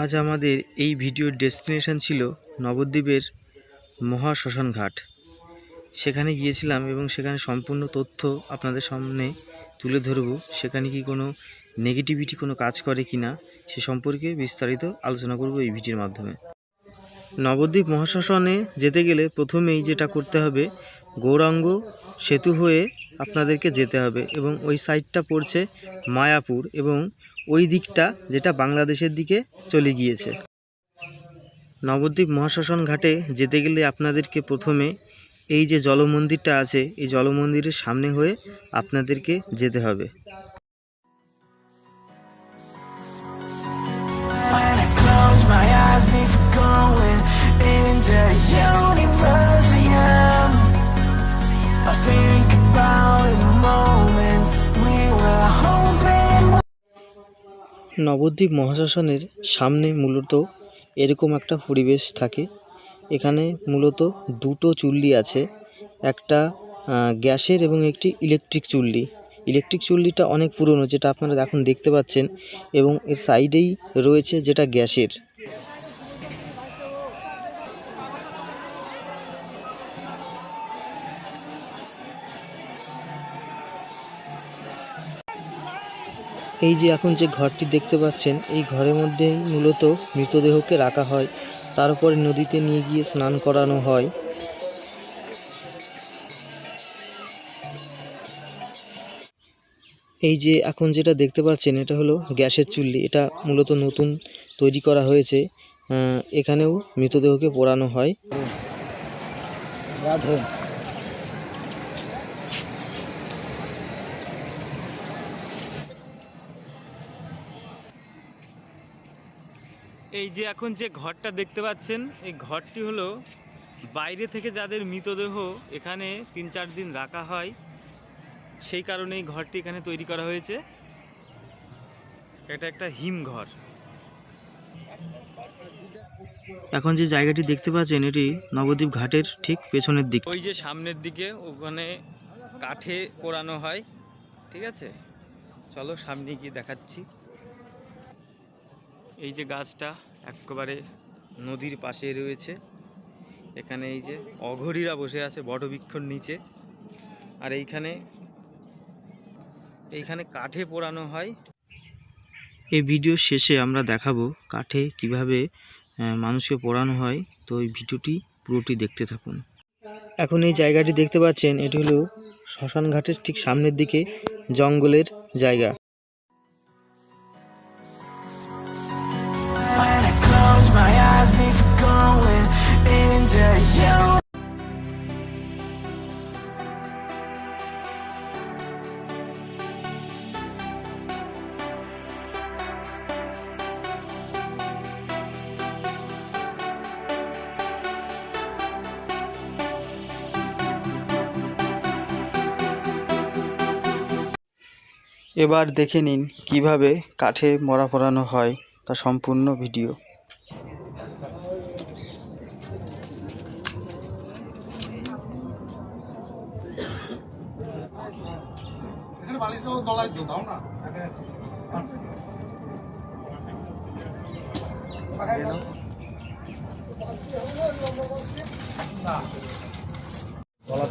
আজ আমাদের এই ভিডিওর ডেস্টিনেশন ছিল নবদ্বীপের মহা শ্মশান ঘাট সেখানে গিয়েছিলাম এবং সেখানে সম্পূর্ণ তথ্য আপনাদের সামনে তুলে ধরব। সেখানে কি কোনো নেগেটিভিটি কোনো কাজ করে কি না সে সম্পর্কে বিস্তারিত আলোচনা করব এই ভিডিওর মাধ্যমে। নবদ্বীপ মহাশ্মশানে যেতে গেলে প্রথমেই যেটা করতে হবে, গৌরাঙ্গ সেতু হয়ে আপনাদেরকে যেতে হবে এবং ওই সাইডটা পড়ছে মায়াপুর এবং ওই দিকটা যেটা বাংলাদেশের দিকে চলে গিয়েছে। নবদ্বীপ মহাশ্মশান ঘাটে যেতে গেলে আপনাদেরকে প্রথমে এই যে জলমন্দিরটা আছে, এই জলমন্দিরের সামনে হয়ে আপনাদেরকে যেতে হবে। নবদ্বীপ মহাশ্মশানের সামনে মূলত এরকম একটা পরিবেশ থাকে। এখানে মূলত দুটো চুল্লি আছে, একটা গ্যাসের এবং একটি ইলেকট্রিক চুল্লি। ইলেকট্রিক চুল্লিটা অনেক পুরনো, যেটা আপনারা এখন দেখতে পাচ্ছেন, এবং এর সাইডেই রয়েছে যেটা গ্যাসের। এই যে এখন যে ঘরটি দেখতে পাচ্ছেন, এই ঘরের মধ্যে মূলত মৃতদেহকে রাখা হয়। তারপরে নদীতে নিয়ে গিয়ে স্নান করানো হয়। এই যে এখন যেটা দেখতে পাচ্ছেন, এটা হলো গ্যাসের চুল্লি। এটা মূলত নতুন তৈরি করা হয়েছে। এখানেও মৃতদেহকে পোড়ানো হয়। এই যে এখন যে ঘরটা দেখতে পাচ্ছেন, এই ঘরটি হলো বাইরে থেকে যাদের মৃতদেহ এখানে তিন চার দিন রাখা হয়, সেই কারণে এই ঘরটি এখানে তৈরি করা হয়েছে। এটা একটা হিম ঘর। এখন যে জায়গাটি দেখতে পাচ্ছেন, এটি নবদ্বীপ ঘাটের ঠিক পেছনের দিক। ওই যে সামনের দিকে ওখানে কাঠে পোড়ানো হয়, ঠিক আছে? চলো সামনে গিয়ে দেখাচ্ছি। এই যে গাছটা একেবারে নদীর পাশে রয়েছে। এখানে এই যে অঘরীরা বসে আছে বটবৃক্ষর নিচে। আর এইখানে এইখানে কাঠে পোড়ানো হয়। এই ভিডিও শেষে আমরা দেখাবো কাঠে কীভাবে মানুষকে পোড়ানো হয়। তো এই ভিডিওটি পুরোটি দেখতে থাকুন। এখন এই জায়গাটি দেখতে পাচ্ছেন, এটি হলো শ্মশান ঘাটের ঠিক সামনের দিকে জঙ্গলের জায়গা। এবার দেখে নিন কীভাবে কাঠে মরা পড়ানো হয় তা সম্পূর্ণ ভিডিও।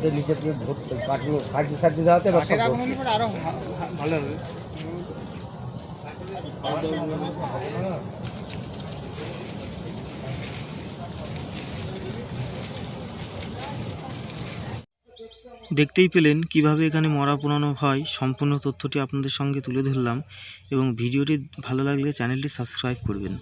নিচে দেওয়াতে সব ভর্তি। দেখতেই পেলেন কীভাবে এখানে মরা পোড়ানো হয় সম্পূর্ণ তথ্যটি আপনাদের সঙ্গে তুলে ধরলাম এবং ভিডিওটি ভালো লাগলে চ্যানেলটি সাবস্ক্রাইব করবেন